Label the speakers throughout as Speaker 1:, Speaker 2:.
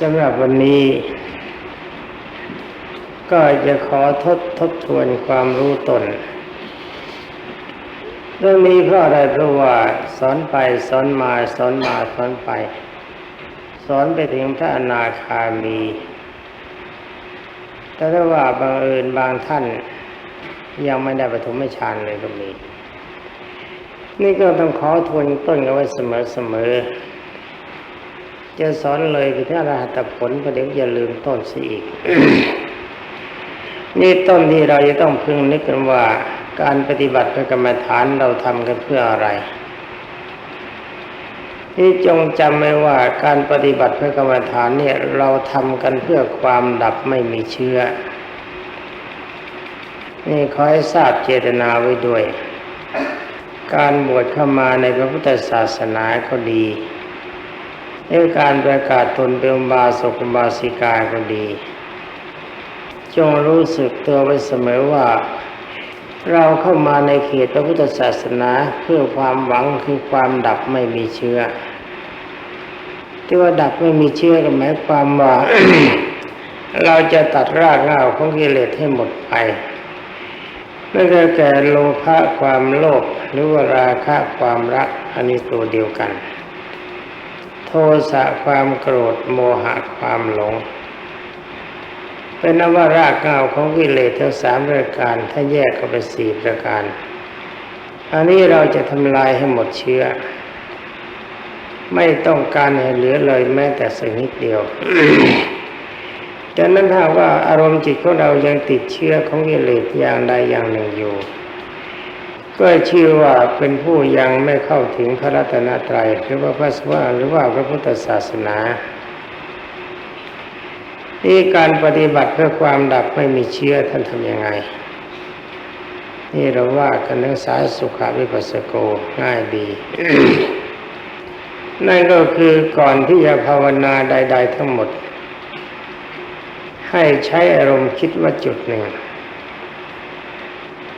Speaker 1: สำหรับวันนี้ ก็จะขอทบทบทวนความรู้ตน เรื่องนี้เพราะอะไรเพราะว่าสอนไปสอนมาสอนมาสอนไป สอนไปถึงพระอนาคามี แต่ถ้าว่าบังเอิญบางท่าน ยังไม่ได้ปฐมฌานเลยก็มี นี่ก็ต้องขอทวนต้นกันไว้เสมอๆ จะสอนเลยไปที่อรหัตผลประเดี๋ยวอย่าลืมต้นสิอีก นี่ต้นที่เราจะต้องพึงนึกกันว่าการปฏิบัติเป็นกรรมฐานเราทำกันเพื่ออะไรนี่จงจำไว้ว่าการปฏิบัติเพื่อกรรมฐานเนี่ยเราทำกันเพื่อความดับไม่มีเชื้อ นี่ขอให้ทราบเจตนาไว้ด้วย การบวชเข้ามาในพระพุทธศาสนาก็ดี ในการประกาศตนเป็นบาสกบาสิกาก็ดี จงรู้สึกตัวไว้เสมอว่า เราเข้ามาในเขตพระพุทธศาสนาเพื่อความหวังคือความดับไม่มีเชื้อ ที่ว่าดับไม่มีเชื้อก็หมายความว่าเราจะตัดรากเหง้าของกิเลสให้หมดไปนั่นก็แก่โลภะความโลภหรือว่าราคะความรักอันนี้ตัวเดียวกัน ทสะความโกรธโมหะความหลง เป็นนว่ารากเหง้าของกิเลสทั้งสามประการถ้าแยกก็เป็นสี่ประการ อันนี้เราจะทำลายให้หมดเชื้อ ไม่ต้องการให้เหลือเลยแม้แต่สักนิดเดียวดังนั้นถ้าว่าอารมณ์จิตของเรายังติดเชื้อของกิเลสอย่างใดอย่างหนึ่งอยู่ ก็ชื่อว่าเป็นผู้ยังไม่เข้าถึงพระรัตนตรัยหรือว่าพระสวาหรือว่าพระพุทธศาสนานี่การปฏิบัติเพื่อความดับไม่มีเชื้อท่านทำยังไง นี่เราว่ากันเรื่องสายสุขาวิปัสสโกง่ายดี นั่นก็คือก่อนที่จะภาวนาใด ๆ ทั้งหมด ให้ใช้อารมณ์คิดว่าจุดหนึ่ง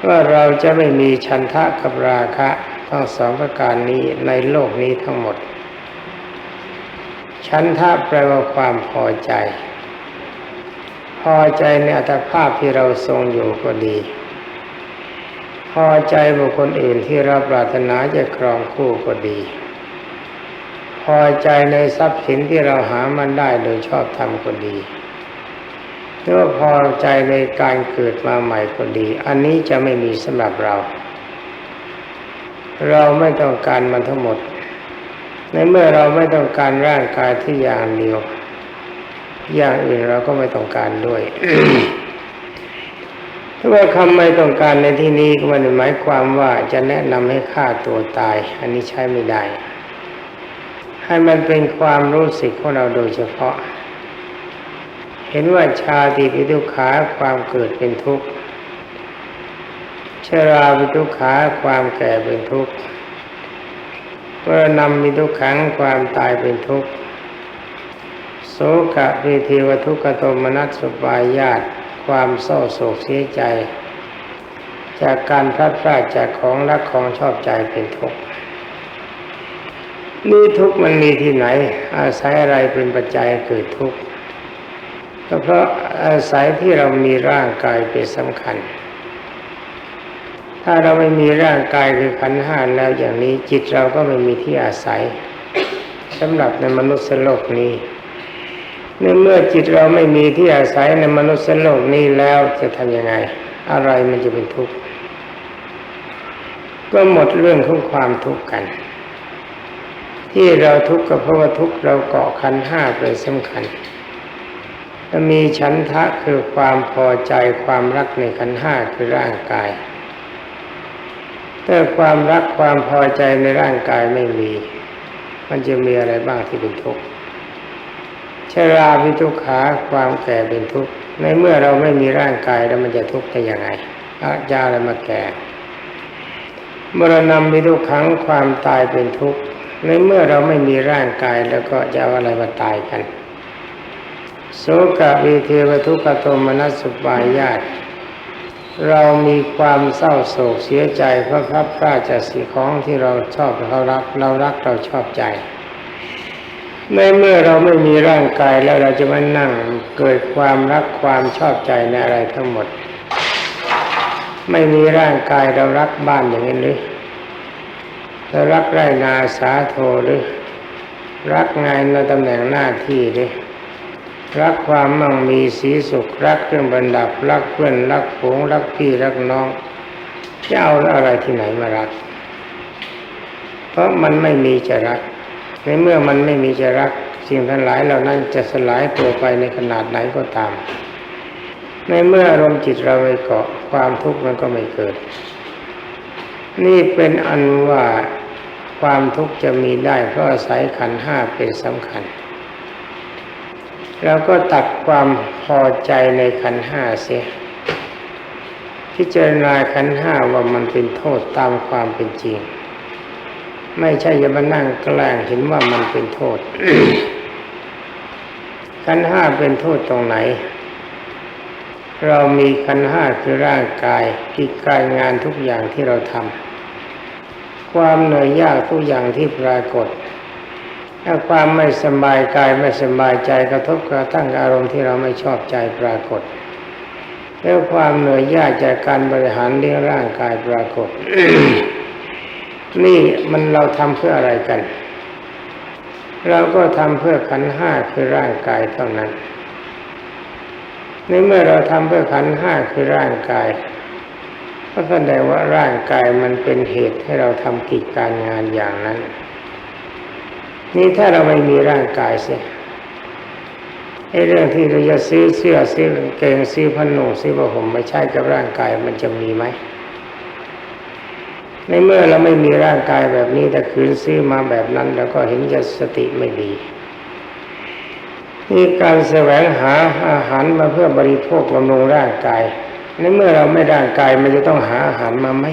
Speaker 1: ว่าเราจะไม่มีชันทะกับราคะทั้งสองประการนี้ในโลกนี้ทั้งหมด ชันทะแปลว่าความพอใจ พอใจในอัตภาพที่เราทรงอยู่ก็ดี พอใจบุคคลอื่นที่เราปรารถนาจะครองคู่ก็ดี พอใจในทรัพย์สินที่เราหามันได้โดยชอบธรรมก็ดี หรือว่าพอใจในการเกิดมาใหม่ก็ดี อันนี้จะไม่มีสำหรับเรา เราไม่ต้องการมันทั้งหมด ในเมื่อเราไม่ต้องการร่างกายที่อย่างเดียว อย่างอื่นเราก็ไม่ต้องการด้วยถ้าว่าคำไม่ต้องการในที่นี้ก็ม่ได้หมายความว่าจะแนะนำให้ฆ่าตัวตาย อันนี้ใช้ไม่ได้ ให้มันเป็นความรู้สึกของเราโดยเฉพาะ เห็นว่าชาติปิทุขาความเกิดเป็นทุกข์ชราปิทุขาความแก่เป็นทุกข์เมื่อนำมีทุกขังความตายเป็นทุกข์โสกะปิเทวทุกขโทมนัสสุปายาตความเศร้าโศกเสียใจ จากการพลัดพรากจากของรักของชอบใจเป็นทุกข์นี่ทุกข์มันมีที่ไหน อาศัยอะไรเป็นปัจจัยเกิดทุกข์ ก็เพราะอาศัยที่เรามีร่างกายเป็นสำคัญ ถ้าเราไม่มีร่างกายคือขันห้าแล้วอย่างนี้จิตเราก็ไม่มีที่อาศัยสำหรับในมนุษย์โลกนี้ในเมื่อจิตเราไม่มีที่อาศัยในมนุษย์โลกนี้แล้วจะทำยังไง อะไรมันจะเป็นทุกข์ก็หมดเรื่องของความทุกข์กัน ที่เราทุกข์ก็เพราะว่าทุกข์เราเกาะขันห้าเป็นสำคัญ มีฉันทะคือความพอใจความรักในขันห้าคือร่างกาย แต่ความรักความพอใจในร่างกายไม่มี มันจะมีอะไรบ้างที่เป็นทุกข์ชราพิทุกขาความแก่เป็นทุกข์ในเมื่อเราไม่มีร่างกายแล้วมันจะทุกข์ได้ยังไงอาจาอะไรมาแก่มรณะพิทุกขังความตายเป็นทุกข์ในเมื่อเราไม่มีร่างกายแล้วก็จะเอาอะไรมาตายกัน โสกะวีเทวทุกโทมนัสสุปายาตเรามีความเศร้าโศกเสียใจเพราะพลัดพราจากสิ่งของที่เราชอบเรารักเรารักเราชอบใจ ในเมื่อเราไม่มีร่างกายแล้วเราจะมานั่งเกิดความรักความชอบใจในอะไรทั้งหมด ไม่มีร่างกายเรารักบ้านอย่างนี้หรือเรารักไรนาสาโทหรือ รักงานในตำแหน่งหน้าที่หรือ รักความมั่งมีสีสุขรักเครื่องบรรดับรักเพื่อนรักฝูงรักพี่รักน้องจะเอาอะไรที่ไหนมารัก เพราะมันไม่มีจะรัก ในเมื่อมันไม่มีจะรัก สิ่งทั้งหลายเหล่านั้นจะสลายตัวไปในขนาดไหนก็ตาม ในเมื่ออารมณ์จิตเราไปเกาะความทุกข์มันก็ไม่เกิด นี่เป็นอันว่าความทุกข์จะมีได้เพราะอาศัยขันห้าเป็นสำคัญ แล้วก็ตัดความพอใจในขันห้าเสียพิจารณาขันห้าว่ามันเป็นโทษตามความเป็นจริง ไม่ใช่จะมานั่งแกล้งเห็นว่ามันเป็นโทษขันห้าเป็นโทษตรงไหน เรามีขันห้าคือร่างกายกิจการงานทุกอย่างที่เราทำความเหนื่อยยากทุกอย่างที่ปรากฏ ถ้าความไม่สบายกายไม่สบายใจกระทบกระทั่งอารมณ์ที่เราไม่ชอบใจปรากฏ แล้วความเหนื่อยยากจากการบริหารเลี้ยงร่างกายปรากฏ นี่มันเราทำเพื่ออะไรกัน เราก็ทำเพื่อขันห้าคือร่างกายเท่านั้นในเมื่อเราทำเพื่อขันห้าคือร่างกาย ก็แสดงว่าร่างกายมันเป็นเหตุให้เราทำกิจการงานอย่างนั้น นี่ถ้าเราไม่มีร่างกายเสียไอ้เรื่องที่เราจะซื้อเสื้อซื้อเกงซื้อผ้านุ่งซื้อผ้าห่มมาใช้กับร่างกายมันจะมีไหมในเมื่อเราไม่มีร่างกายแบบนี้แต่คืนซื้อมาแบบนั้น แล้วก็เห็นจะสติไม่ดีนี่การแสวงหาอาหารมาเพื่อบริโภคบำรุงร่างกายในเมื่อเราไม่ร่างกายมันจะต้องหาอาหารมาไหม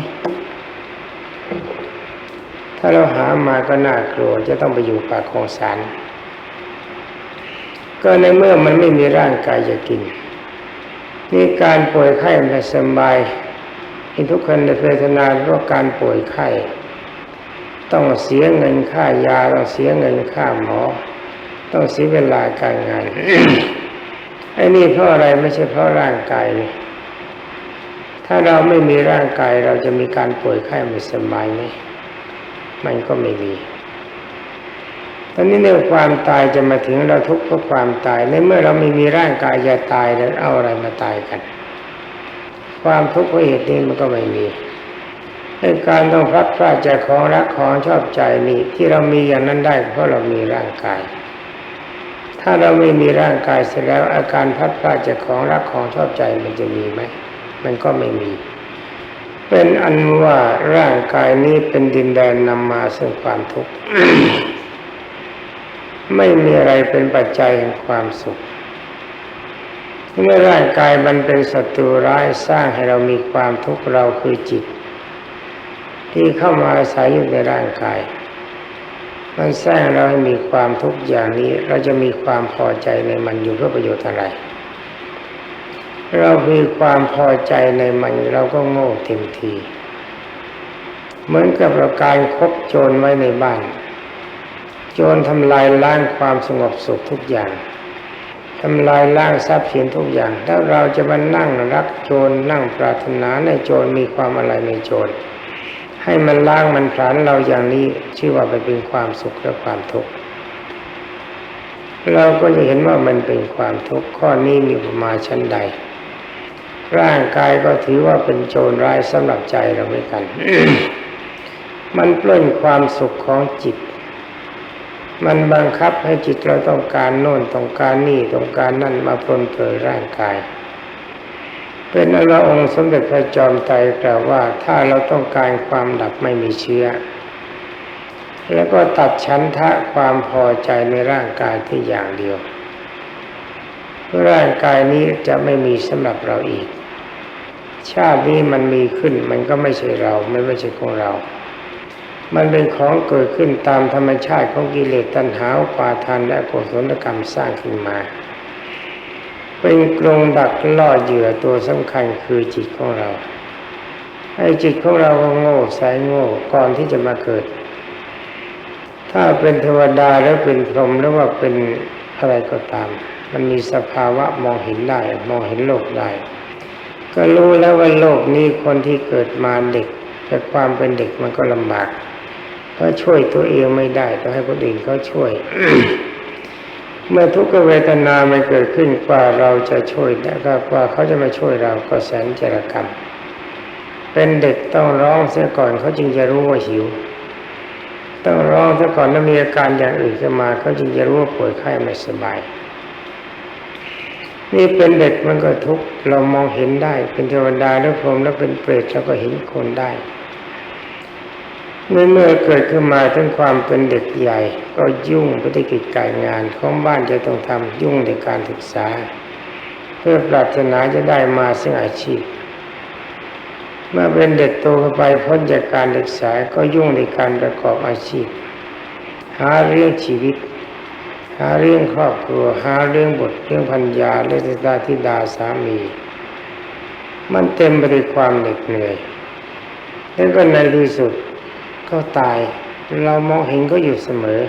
Speaker 1: ถ้าเราหามาก็น่ากลัวจะต้องไปอยู่ปากของสารก็ในเมื่อมันไม่มีร่างกายจะกิน นี่การป่วยไข้ไม่สบายที่ทุกคนในเวทนาเพราะการป่วยไข้ ต้องเสียเงินค่ายาต้องเสียเงินค่าหมอ ต้องเสียเวลาการงานไอ้นี่เพราะอะไรไม่ใช่เพราะร่างกาย ถ้าเราไม่มีร่างกายเราจะมีการป่วยไข้ไม่สบายไหม มันก็ไม่มีตอนนี้เรื่องความตายจะมาถึงเราทุกข์เพราะความตายในเมื่อเราไม่มีร่างกายจะตายแล้วเอาอะไรมาตายกัน ความทุกข์เพราะเหตุนี้มันก็ไม่มีในการต้องพลัดพรากจากของรักของชอบใจนี่ที่เรามีอย่างนั้นได้เพราะเรามีร่างกาย ถ้าเราไม่มีร่างกายเสร็จแล้วอาการพลัดพรากจากของรักของชอบใจมันจะมีไหมมันก็ไม่มี เป็นอันว่าร่างกายนี้เป็นดินแดนนำมาซึ่งความทุกข์ ไม่มีอะไรเป็นปัจจัยแห่งความสุขเมื่อร่างกายมันเป็นศัตรูร้ายสร้างให้เรามีความทุกข์เราคือจิต ที่เข้ามาอาศัยอยู่ในร่างกาย มันสร้างเราให้มีความทุกข์อย่างนี้ เราจะมีความพอใจในมันอยู่เพื่อประโยชน์อะไร เรามีความพอใจในมันเราก็โง่เต็มที เหมือนกับเราการคบโจรไว้ในบ้าน โจรทำลายล้างความสงบสุขทุกอย่างทำลายล้างทรัพย์สินทุกอย่าง แล้วเราจะมานั่งรักโจรนั่งปรารถนาในโจรมีความอะไรในโจร ให้มันล้างมันผลาญเราอย่างนี้ชื่อว่าไปเป็นความสุขและความทุกข์เราก็จะเห็นว่ามันเป็นความทุกข์ข้อนี้มีประมาณชั้นใด ร่างกายก็ถือว่าเป็นโจรร้ายสำหรับใจเราเหมือนกัน มันปล้นความสุขของจิต มันบังคับให้จิตเราต้องการโน่นต้องการนี่ต้องการนั่นมาปลนเปลือร่างกาย เป็นอรองค์สมเด็จพระจอมไตรกล่าวว่าถ้าเราต้องการความดับไม่มีเชื้อ แล้วก็ตัดชั้นทะความพอใจในร่างกายที่อย่างเดียวร่างกายนี้จะไม่มีสำหรับเราอีก ชาตินี้มันมีขึ้น มันก็ไม่ใช่เรา ไม่ไม่ใช่ของเรา มันเป็นของเกิดขึ้นตามธรรมชาติของกิเลสตัณหาปาทานและกุศลกรรมสร้างขึ้นมา เป็นกรงดักล่อเหยื่อตัวสำคัญคือจิตของเราไอ้จิตของเราโง่สายโง่ก่อนที่จะมาเกิด ถ้าเป็นเทวดาแล้วเป็นพรหมหรือว่าเป็นอะไรก็ตาม มันมีสภาวะมองเห็นได้ มองเห็นโลกได้ ก็รู้แล้วว่าโลกนี้คนที่เกิดมาเด็ก แต่ความเป็นเด็กมันก็ลำบากเพราะช่วยตัวเองไม่ได้ต้องให้คนอื่นเขาช่วย เมื่อทุกขเวทนามันเกิดขึ้นกว่าเราจะช่วยได้ก็กว่าเขาจะมาช่วยเราก็แสนจรกรรม เป็นเด็กต้องร้องเสียก่อนเขาจึงจะรู้ว่าหิว ต้องร้องเสียก่อนแล้วมีอาการอย่างอื่นขึ้นมาเขาจึงจะรู้ว่าป่วยไข้ไม่สบาย นี่เป็นเด็กมันก็ทุกข์เรามองเห็นได้ เป็นเทวดาแล้วพรหมแล้วเป็นเปรตเราก็เห็นคนได้เมื่อเมื่อเกิดขึ้นมาถึงความเป็นเด็กใหญ่ ก็ยุ่งไปด้วยกิจการงานของบ้านจะต้องทำยุ่งในการศึกษา เพื่อปรารถนาจะได้มาซึ่งอาชีพ เมื่อเป็นเด็กโตขึ้นไปพ้นจากการศึกษาก็ยุ่งในการประกอบอาชีพ หาเรื่องชีวิตาเรื่องครอบครัวหาเรื่องบทเรื่องพัญญาและธิดาธิดาสามี มันเต็มไปด้วยความเหน็ดเหนื่อยแล้วก็ในที่สุดก็ตายเรามองเห็นก็อยู่เสมอ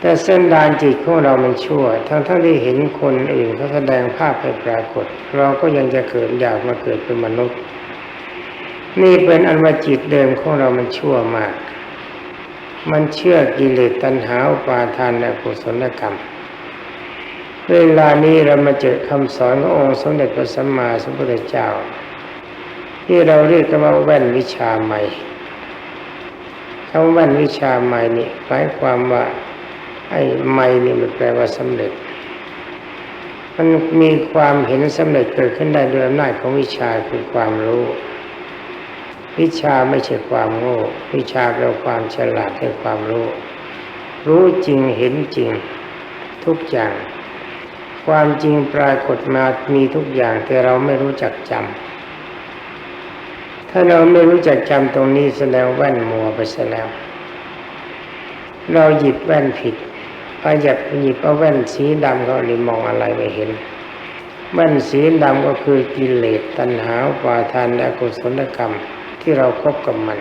Speaker 1: แต่เส้นดานจิตของเรามันชั่ว ทั้งทั้งที่เห็นคนอื่นเขาแสดงภาพให้ปรากฏ เราก็ยังจะเกิดอยากมาเกิดเป็นมนุษย์ นี่เป็นอันว่าจิตเดิมของเรามันชั่วมาก มันเชื่อกิเลสตัณหาอุปาทานและกุศลกรรม เวลานี้เรามาเจอคำสอนขององค์สมเด็จพระสัมมาสัมพุทธเจ้า ที่เราเรียกกันว่าแว่นวิชาใหม่คำว่าแว่นวิชาใหม่นี่หมายความว่า ไอ้ใหม่นี่มันแปลว่าสำเร็จ มันมีความเห็นสำเร็จเกิดขึ้นได้ด้วยอำนาจของวิชาคือความรู้ วิชาไม่ใช่ความโง่ วิชาเป็นความฉลาดเป็นความรู้ รู้จริงเห็นจริง ทุกอย่าง ความจริงปรากฏมามีทุกอย่างแต่เราไม่รู้จักจำถ้าเราไม่รู้จักจำตรงนี้แสดงแว่นมัวไปซะแล้ว เราหยิบแว่นผิดพอหยิบหยิบเอาแว่นสีดำก็เลยมองอะไรไม่เห็นแว่นสีดำก็คือกิเลสตัณหาปาทานและกุศลกรรม ที่เราครบกับมัน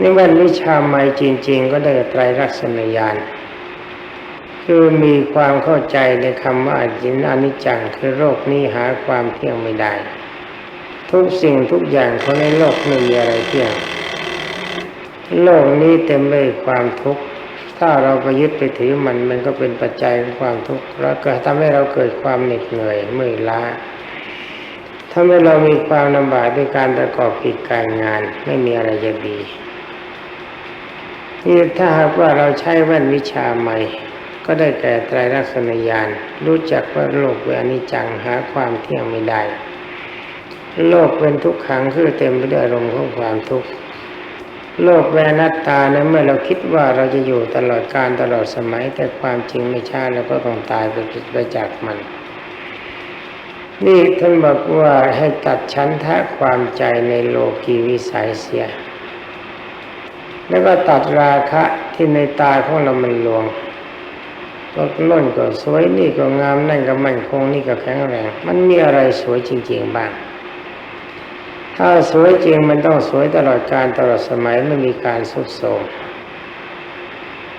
Speaker 1: นี่แว่นวิชาใหม่จริง ๆ ก็ได้ไตรลักษณญาณคือมีความเข้าใจในคำว่าอจินอนิจจังคือโรคนี้หาความเที่ยงไม่ได้ ทุกสิ่งทุกอย่างเของในโลกไม่มีอะไรเที่ยง โลกนี้เต็มไปด้วยความทุกข์ถ้าเราไปยึดไปถือมันมันก็เป็นปัจจัยของความทุกข์แล้วก็ทำให้เราเกิดความเหน็ดเหนื่อยเมื่อยล้า ทำให้เรามีความลำบากด้วยการประกอบกิจการงาน ไม่มีอะไรจะดีนี่ถ้าหากว่าเราใช้แว่นวิชาใหม่ ก็ได้แก่ไตรลักษณญาณรู้จักว่าโลกเป็นอนิจจังหาความเที่ยงไม่ได้ โลกเป็นทุกขังคือเต็มไปด้วยอารมณ์ของความทุกข์โลกแวนัตตานะเมื่อเราคิดว่าเราจะอยู่ตลอดการตลอดสมัยแต่ความจริงไม่ใช่แล้วก็ต้องตายไปไปจากมัน นี่ท่านบอกว่าให้ตัดชั้นทะความใจในโลกีวิสัยเสีย แล้วก็ตัดราคะที่ในตาของเรามันลวงก็น่นก็สวยนี่ก็งามนั่นก็มั่นคงนี่ก็แข็งแรง มันมีอะไรสวยจริง ๆบ้าง ถ้าสวยจริงมันต้องสวยตลอดการตลอดสมัยไม่มีการสุดโทม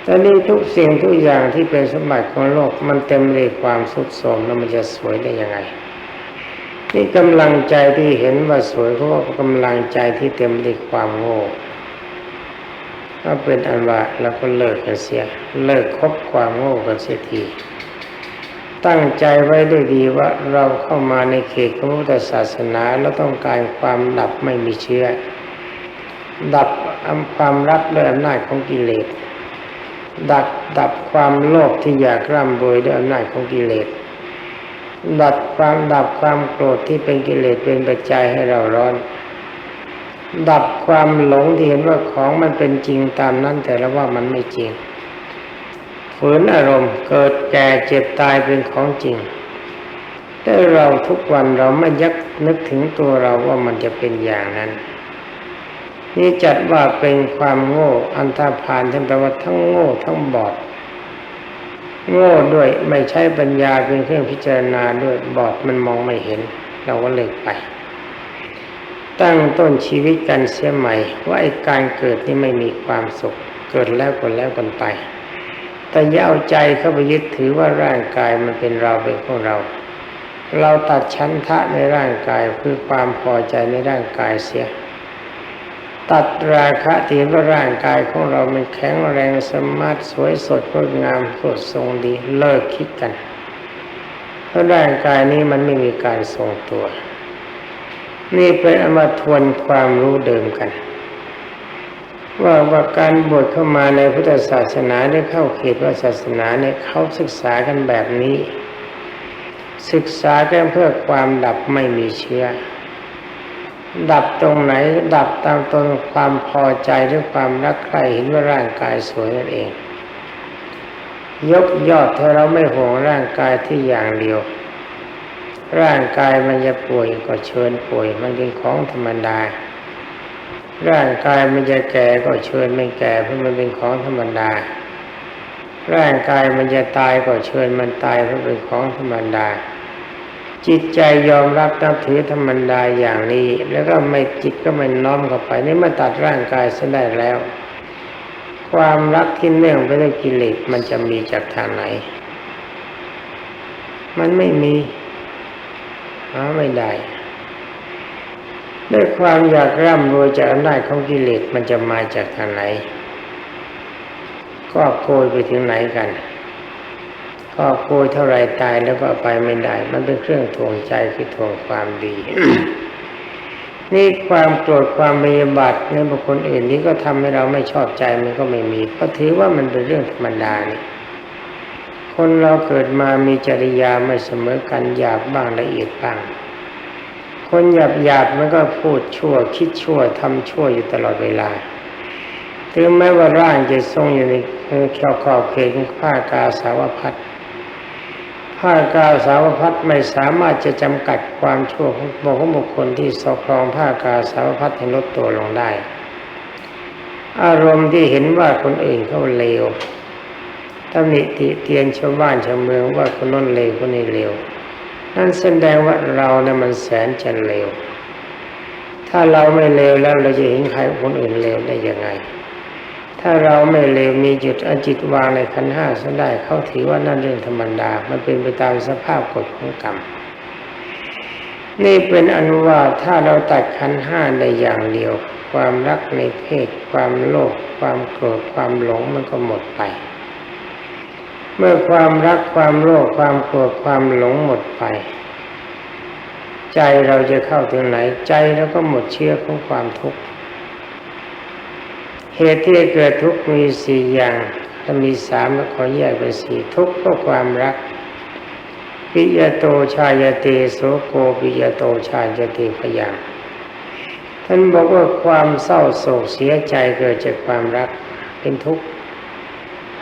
Speaker 1: แต่นี่ทุกสิ่งทุกอย่างที่เป็นสมบัติของโลกมันเต็มไปด้วยความสุดโทมแล้วมันจะสวยได้ยังไง นี่กำลังใจที่เห็นว่าสวยเพราะว่ากำลังใจที่เต็มด้วยความโง่ก็เป็นอันว่าเราก็เลิกกันเสีย เลิกคบความโง่กันเสียทีตั้งใจไว้ด้วยดีว่าเราเข้ามาในเขตของพุทธศาสนาแล้วต้องการความดับไม่มีเชื้อ ดับความรักด้วยอำนาจของกิเลสดับดับความโลภที่อยากร่ำรวยด้วยอำนาจของกิเลส ดับความดับความโกรธที่เป็นกิเลสเป็นปัจจัยให้เราร้อน ดับความหลงที่เห็นว่าของมันเป็นจริงตามนั้นแต่ละว่ามันไม่จริงฝืนอารมณ์เกิดแก่เจ็บตายเป็นของจริง แต่เราทุกวันเราไม่ยักนึกถึงตัวเราว่ามันจะเป็นอย่างนั้น นี่จัดว่าเป็นความโง่อันธพาลทั้งแปลว่าทั้งโง่ทั้งบอด โง่ด้วยไม่ใช้ปัญญาเป็นเครื่องพิจารณาด้วยบอดมันมองไม่เห็น เราก็เลยไป ตั้งต้นชีวิตกันเสียใหม่ ว่าไอ้การเกิดนี่ไม่มีความสุข เกิดแล้วก็แล้วกันไป แต่อย่าเอาใจเข้าไปยึดถือว่าร่างกายมันเป็นเราเป็นของเรา เราตัดชั้นทะในร่างกายคือความพอใจในร่างกายเสีย ตัดราคะที่ว่าร่างกายของเรามันแข็งแรงสมาร์ทสวยสดงดงามสดทรงดีเลิกคิดกันเพราะร่างกายนี้มันไม่มีการทรงตัว นี่เป็นอมาทวนความรู้เดิมกัน ว่าว่าการบวชเข้ามาในพุทธศาสนาได้เข้าเขตว่าศาสนาเนี่ยเขาศึกษากันแบบนี้ ศึกษากันเพื่อความดับไม่มีเชื้อ ดับตรงไหนดับตามตรงความพอใจหรือความรักใครเห็นว่าร่างกายสวยนั่นเอง ยกยอดถ้าเราไม่ห่วงร่างกายที่อย่างเดียว ร่างกายมันจะป่วยก็เชิญป่วยมันเป็นของธรรมดา ร่างกายมันจะแก่ก็เชิญไม่แก่เพราะมันเป็นของธรรมดา ร่างกายมันจะตายก็เชิญมันตายเพราะเป็นของธรรมดา จิตใจยอมรับนับถือธรรมดาอย่างนี้ แล้วก็ไม่จิตก็ไม่น้อมเข้าไปนี่มาตัดร่างกายซะได้แล้ว ความรักที่เนื่องไปด้วยกิเลสมันจะมีจากทางไหน มันไม่มีหาไม่ได้ด้วยความอยากร่ำรวยจากอำนาจของกิเลสมันจะมาจากทางไหน ก็โกยไปถึงไหนกัน ก็โกยเท่าไรตายแล้วก็ไปไม่ได้ มันเป็นเครื่องทวงใจคือทวงความดี นี่ความโกรธความพยาบาทในบุคคลอื่นนี้ก็ทำให้เราไม่ชอบใจมันก็ไม่มี ก็ถือว่ามันเป็นเรื่องธรรมดานี่คนเราเกิดมามีจริยาไม่เสมอกันหยาบบ้างละเอียดบ้าง คนหยาบหยาบมันก็พูดชั่วคิดชั่วทำชั่วอยู่ตลอดเวลาถึงแม้ว่าร่างจะทรงอยู่ในเขียวขอบเขตผ้ากาสาวพัด ผ้ากาสาวพัดไม่สามารถจะจำกัดความชั่วของบุคคลที่สครองผ้ากาสาวพัดให้ลดตัวลงได้ อารมณ์ที่เห็นว่าคนอื่นเขาเลวตำหนิติเตียนชาวบ้านชาวเมืองว่าคนนั้นเลวคนนี้เลวนั่นแสดงว่าเราเนี่ยมันแสนจะเลวถ้าเราไม่เลวแล้วเราจะเห็นใครคนอื่นเลวได้ยังไง ถ้าเราไม่เลวมีจุดอจิตวางในขันห้าซะได้เขาถือว่านั่นเรื่องธรรมดา มันเป็นไปตามสภาพกฎของกรรม นี่เป็นอนุว่าถ้าเราตัดขันห้าได้อย่างเดียว ความรักในเพศ ความโลภความโกรธความหลงมันก็หมดไป เมื่อความรักความโลภความโกรธความหลงหมดไป ใจเราจะเข้าถึงไหนใจเราก็หมดเชื้อของความทุกข์ เหตุที่เกิดทุกข์มีสี่อย่างถ้ามีสามก็ขอแยกเป็นสี่ทุกข์ก็ความรักปิยโตชายเตโสโกปิยโตชายเตพยังท่านบอกว่าความเศร้าโศกเสียใจเกิดจากความรักเป็นทุกข์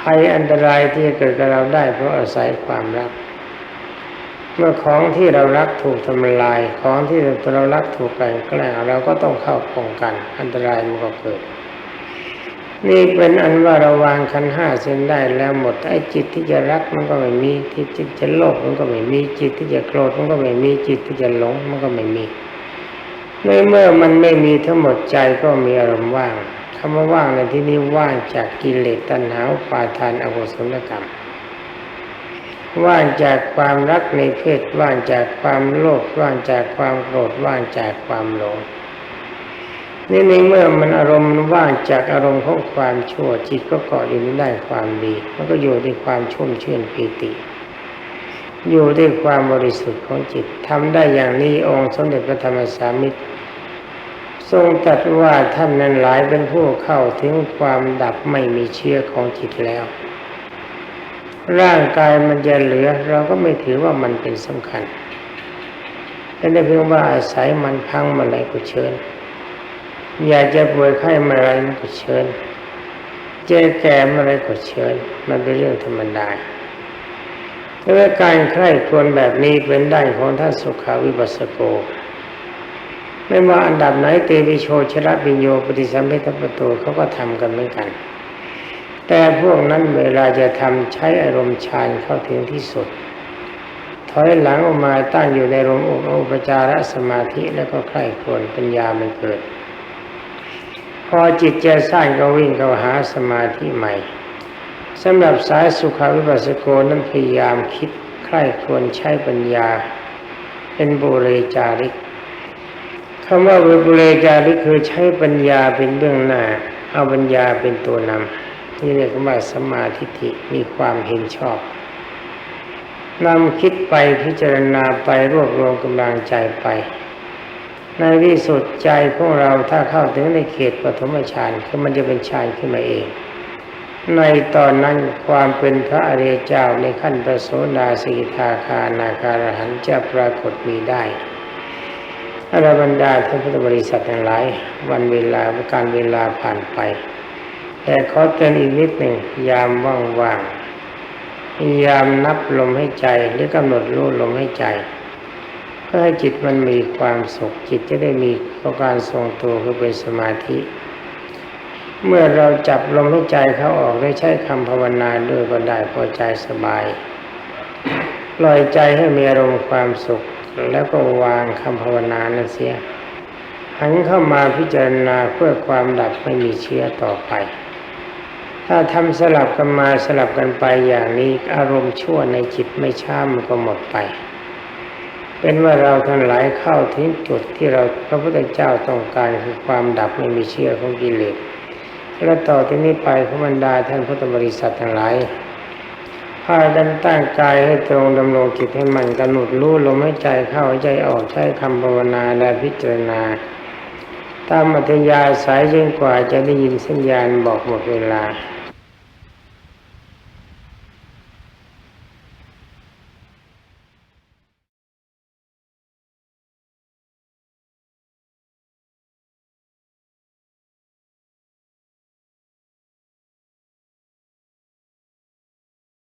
Speaker 1: ภัยอันตรายที่จะเกิดกับเราได้เพราะอาศัยความรัก เมื่อของที่เรารักถูกทำลายของที่เรารักถูกแกล้งเราก็ต้องเข้าป้องกัน อันตรายมันก็เกิด นี่เป็นอันว่าเราวางขันห้าเส้นได้แล้วหมดไอ้จิตที่จะรักมันก็ไม่มีที่จิตจะโลภมันก็ไม่มีจิตที่จะโกรธมันก็ไม่มีจิตที่จะหลงมันก็ไม่มีในเมื่อมันไม่มีทั้งหมดใจก็มีอารมณ์ว่างคำว่าว่างในที่นี้ว่างจากกิเลสตัณหาปาทานอกุศลกรรม ว่างจากความรักในเพศว่างจากความโลภว่างจากความโกรธว่างจากความหลง นี่ในเมื่อมันอารมณ์มันว่างจากอารมณ์ของความชั่วจิตก็เกาะอยู่ในได้ความดีมันก็อยู่ด้วยความชุ่มชื่นปีติ อยู่ด้วยความบริสุทธิ์ของจิตทำได้อย่างนี้องค์สมเด็จพระธรรมสามิตร ทรงตรัสว่าท่านนั้นหลายเป็นผู้เข้าถึงความดับไม่มีเชื้อของจิตแล้ว ร่างกายมันจะเหลือ เราก็ไม่ถือว่ามันเป็นสำคัญแต่ได้เพียงว่าอาศัยมันพังมาอะไรก็เชิญ อยากจะป่วยไข้มาอะไรมันก็เชิญเจ๊แก่มาอะไรก็เชิญ มันเป็นเรื่องธรรมดาแต่ว่าการใคร่ควญแบบนี้เป็นได้ของท่านสุขาวิปัสสโก ไม่ว่าอันดับไหนเตวิโชชระปิญโยปฏิสัมพิทัปโตเขาก็ทำกันเหมือนกัน แต่พวกนั้นเวลาจะทำใช้อารมณ์ฌานเข้าถึงที่สุด ถอยหลังออกมาตั้งอยู่ในรมอุปจารสมาธิแล้วก็ใคร่ควญปัญญามันเกิด พอจิตจะสั้นก็วิ่งเข้าหาสมาธิใหม่สำหรับสายสุขาวิปัสสโกนั้นพยายามคิดใคร่ควรใช้ปัญญา เป็นบุเรจาริกคำว่าบุเรจาริกคือใช้ปัญญาเป็นเบื้องหน้า เอาปัญญาเป็นตัวนำนี่เรียกว่าสมาธิฏฐิมีความเห็นชอบนำคิดไปพิจารณาไปรวบรวมกำลังใจไป ในที่สุดใจของเราถ้าเข้าถึงในเขตปฐมฌานคือมันจะเป็นฌานขึ้นมาเอง ในตอนนั้นความเป็นพระอริยเจ้าในขั้นประโสดาสีทาคานาคารหันจะปรากฏมีได้อรบรรดาท่านพุทธบริษัททั้งหลายวันเวลาการเวลาผ่านไป แต่ขอเตือนอีกนิดหนึ่งยามว่างๆยามนับลมให้ใจหรือกำหนดรู้ลมให้ใจ เพื่อให้จิตมันมีความสุขจิตจะได้มีการทรงตัวคือเป็นสมาธิ เมื่อเราจับลมหายใจเขาออกได้ใช้คำภาวนาด้วยก็ได้พอใจสบายปล่อยใจให้มีอารมณ์ความสุข แล้วก็วางคำภาวนานั้นเสียหันเข้ามาพิจารณาเพื่อความดับไม่มีเชื้อต่อไป ถ้าทำสลับกันมาสลับกันไปอย่างนี้อารมณ์ชั่วในจิตไม่ช้ามันก็หมดไป เป็นว่าเราทั้งหลายเข้าถึงจุดที่เราพระพุทธเจ้าต้องการคือความดับไม่มีเชื้อของกิเลสและต่อที่นี้ไปขบรรดาท่านพุทธบริษัททั้งหลายพากันตั้งกายให้ตรงดำรงจิตให้มันกำหนดรู้ลมหายใจเข้าใจออกใช้คำภาวนาและพิจารณา ตามอัธยาสายจนกว่าจะได้ยินสัญญาณบอกหมดเวลา